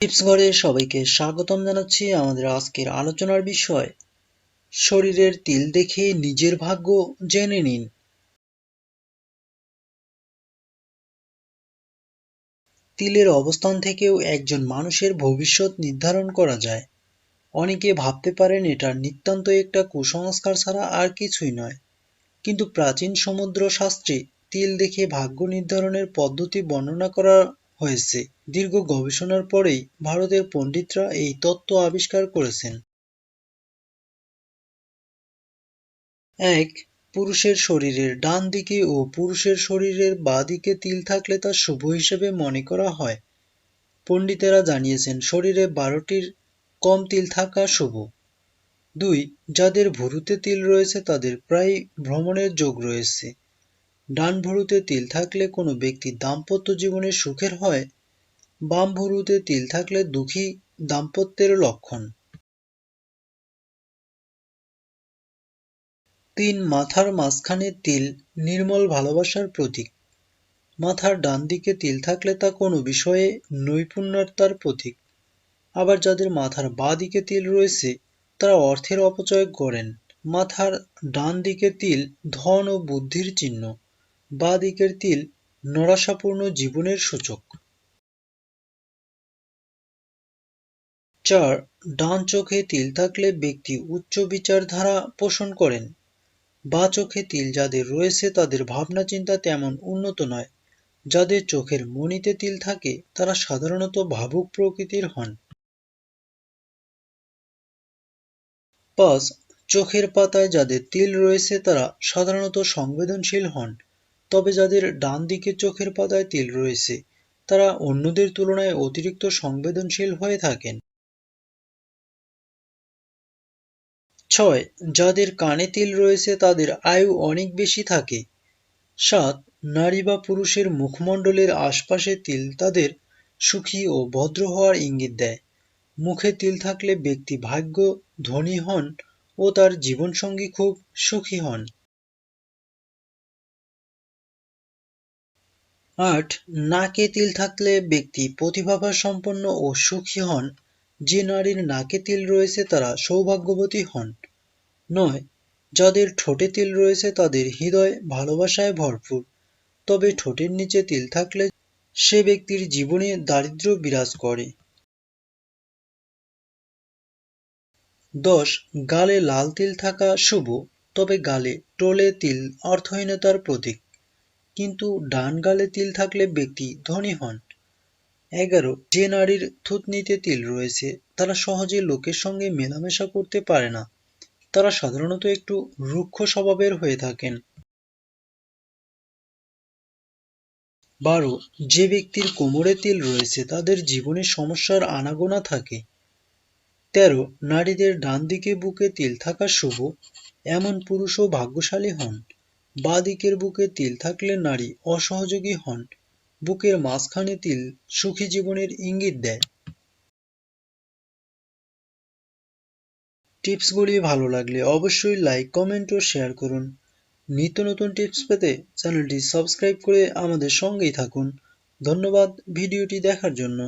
Tips ঘরে সবাইকে স্বাগতম জানাচ্ছি আমাদের আজকের আলোচনার বিষয়, শরীরের তিল দেখে নিজের ভাগ্য জেনে নিন। তিলের অবস্থান থেকেও একজন মানুষের ভবিষ্যৎ নির্ধারণ করা যায়। অনেকে ভাবতে পারেন এটা নিতান্ত একটা কুসংস্কার ছাড়া আর কিছুই নয়। কিন্তু প্রাচীন সমুদ্র শাস্ত্রে তিল দেখে ভাগ্য নির্ধারণের পদ্ধতি বর্ণনা করা হয়েছে। দীর্ঘ গবেষণার পরেই ভারতের পণ্ডিতরা এই তত্ত্ব আবিষ্কার করেছেন। এক, পুরুষের শরীরের ডান দিকে ও পুরুষের শরীরের বাঁ দিকে তিল থাকলে তা শুভ হিসেবে মনে করা হয়। পণ্ডিতেরা জানিয়েছেন, শরীরে বারোটির কম তিল থাকা শুভ। দুই, যাদের ভুরুতে তিল রয়েছে, তাদের প্রায় ভ্রমণের যোগ রয়েছে। ডান ভুরুতে তিল থাকলে কোনো ব্যক্তি দাম্পত্য জীবনে সুখের হয় বাম ভুরুতে তিল থাকলে দুঃখী দাম্পত্যের লক্ষণ। তিন, মাথার মাঝখানে তিল নির্মল ভালোবাসার প্রতীক। মাথার ডান দিকে তিল থাকলে তা কোনো বিষয়ে নৈপুণ্যতার প্রতীক। আবার যাদের মাথার বাঁ দিকে তিল রয়েছে, তারা অর্থের অপচয় করেন। মাথার ডান দিকে তিল ধন ও বুদ্ধির চিহ্ন। বা দিকের তিল নরাশাপূর্ণ জীবনের সূচক। চার, ডান চোখে তিল থাকলে ব্যক্তি উচ্চ বিচারধারা পোষণ করেন। বা চোখে তিল যাদের রয়েছে তাদের ভাবনা চিন্তা তেমন উন্নত নয়। যাদের চোখের মণিতে তিল থাকে, তারা সাধারণত ভাবুক প্রকৃতির হন। পাঁচ, চোখের পাতায় যাদের তিল রয়েছে, তারা সাধারণত সংবেদনশীল হন। তবে যাদের ডান দিকে চোখের পাতায় তিল রয়েছে, তারা অন্যদের তুলনায় অতিরিক্ত সংবেদনশীল হয়ে থাকেন। ছয়, যাদের কানে তিল রয়েছে, তাদের আয়ু অনেক বেশি থাকে। সাত, নারী বা পুরুষের মুখমণ্ডলের আশপাশে তিল তাদের সুখী ও ভদ্র হওয়ার ইঙ্গিত দেয়। মুখে তিল থাকলে ব্যক্তি ভাগ্য, ধনী হন ও তার জীবনসঙ্গী খুব সুখী হন। আট, নাকে তিল থাকলে ব্যক্তি প্রতিভাবা সম্পন্ন ও সুখী হন। যে নারীর নাকে তিল রয়েছে, তারা সৌভাগ্যবতী হন। নয়, যাদের ঠোঁটে তিল রয়েছে, তাদের হৃদয় ভালোবাসায় ভরপুর। তবে ঠোঁটের নিচে তিল থাকলে সে ব্যক্তির জীবনে দারিদ্র বিরাজ করে। দশ, গালে লাল তিল থাকা শুভ। তবে গালে টোলে তিল অর্থহীনতার প্রতীক। কিন্তু ডান গালে তিল থাকলে ব্যক্তি ধনী হন। এগারো, যে নারীর থুতনিতে তিল রয়েছে, তারা সহজে লোকের সঙ্গে মেলামেশা করতে পারে না। তারা সাধারণত একটু রুক্ষ স্বভাবের হয়ে থাকেন। বারো, যে ব্যক্তির কোমরে তিল রয়েছে, তাদের জীবনে সমস্যার আনাগোনা থাকে। তেরো, নারীদের ডান দিকে বুকে তিল থাকা শুভ, এমন পুরুষও ভাগ্যশালী হন। বা দিকের বুকে তিল থাকলে নারী অসহযোগী হন। বুকের মাঝখানে তিল সুখী জীবনের ইঙ্গিত দেয়। টিপসগুলি ভালো লাগলে অবশ্যই লাইক, কমেন্ট ও শেয়ার করুন। নিত্য নতুন টিপস পেতে চ্যানেলটি সাবস্ক্রাইব করে আমাদের সঙ্গেই থাকুন। ধন্যবাদ ভিডিওটি দেখার জন্য।